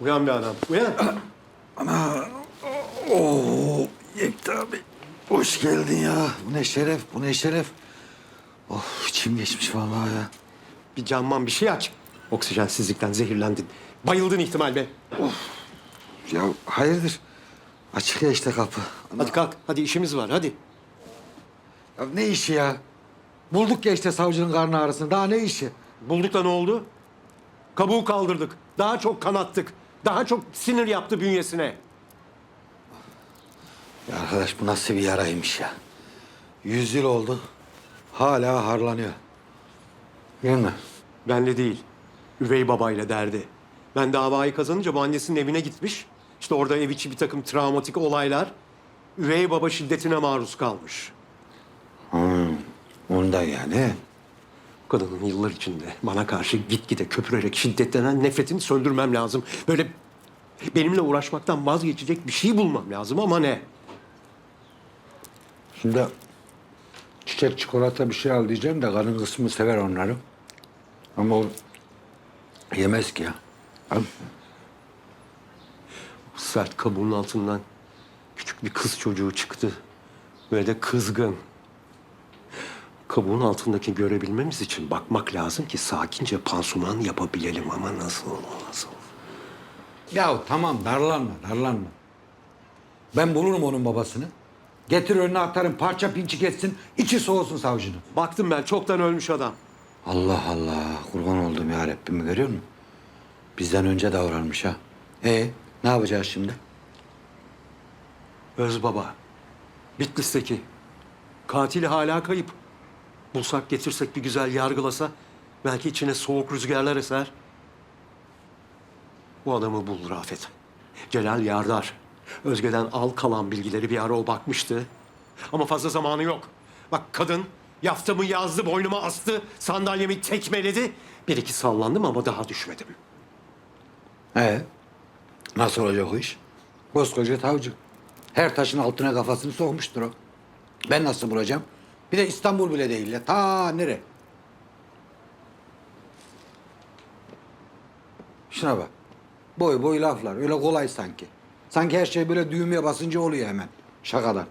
Uyan bir adam. Uyan. Oo, Yekta abi. Hoş geldin ya. Bu ne şeref, bu ne şeref. Of içim geçmiş vallahi ya. Bir camman bir şey aç. Oksijensizlikten zehirlendin. Bayıldın ihtimal be. Ya hayırdır? Açık ya işte kapı. Hadi kalk. Hadi işimiz var. Hadi. Ya ne işi ya? Bulduk ya işte savcının karnı ağrısını. Daha ne işi? Bulduk da ne oldu? Kabuğu kaldırdık. Daha çok kanattık. Daha çok sinir yaptı bünyesine. Ya arkadaş bu nasıl bir yaraymış ya? Yüz yıl oldu. Hala harlanıyor. Değil mi? Benle değil. Üvey babayla derdi. Ben davayı kazanınca bu annesinin evine gitmiş. İşte orada ev içi bir takım travmatik olaylar. Üvey baba şiddetine maruz kalmış. Ondan yani. Kadının yıllar içinde bana karşı gitgide köpürerek şiddetlenen nefretini söndürmem lazım. Böyle benimle uğraşmaktan vazgeçecek bir şey bulmam lazım ama ne? Şimdi çiçek çikolata bir şey al diyeceğim de karın kısmı sever onları. Ama o yemez ki ya. Sert kabuğun altından küçük bir kız çocuğu çıktı. Böyle de kızgın. Kabuğun altındaki görebilmemiz için bakmak lazım ki sakince pansuman yapabilelim ama nasıl nasıl? Ya tamam darlanma darlanma. Ben bulurum onun babasını. Getir önüne atarım parça pinçik etsin içi soğusun savcının. Baktım ben çoktan ölmüş adam. Allah Allah kurban oldum ya Rabbimi görüyor musun? Bizden önce davranmış ha. E ne yapacağız şimdi? Öz baba. Bitlis'teki. Katili hala kayıp. Bulsak getirsek bir güzel yargılasa belki içine soğuk rüzgarlar eser. Bu adamı bul Rafet. Celal Yardar. Özge'den al kalan bilgileri bir ara o bakmıştı. Ama fazla zamanı yok. Bak kadın yaftamı yazdı, boynuma astı, sandalyemi tekmeledi. Bir iki sallandım ama daha düşmedim. He. Nasıl olacak o iş? Koskoca tavcı. Her taşın altına kafasını sokmuştur o. Ben nasıl bulacağım? Bir de İstanbul bile değil ya. Ta nere? Şuna bak. Boy boy laflar. Öyle kolay sanki. Sanki her şey böyle düğmeye basınca oluyor hemen. Şakadan.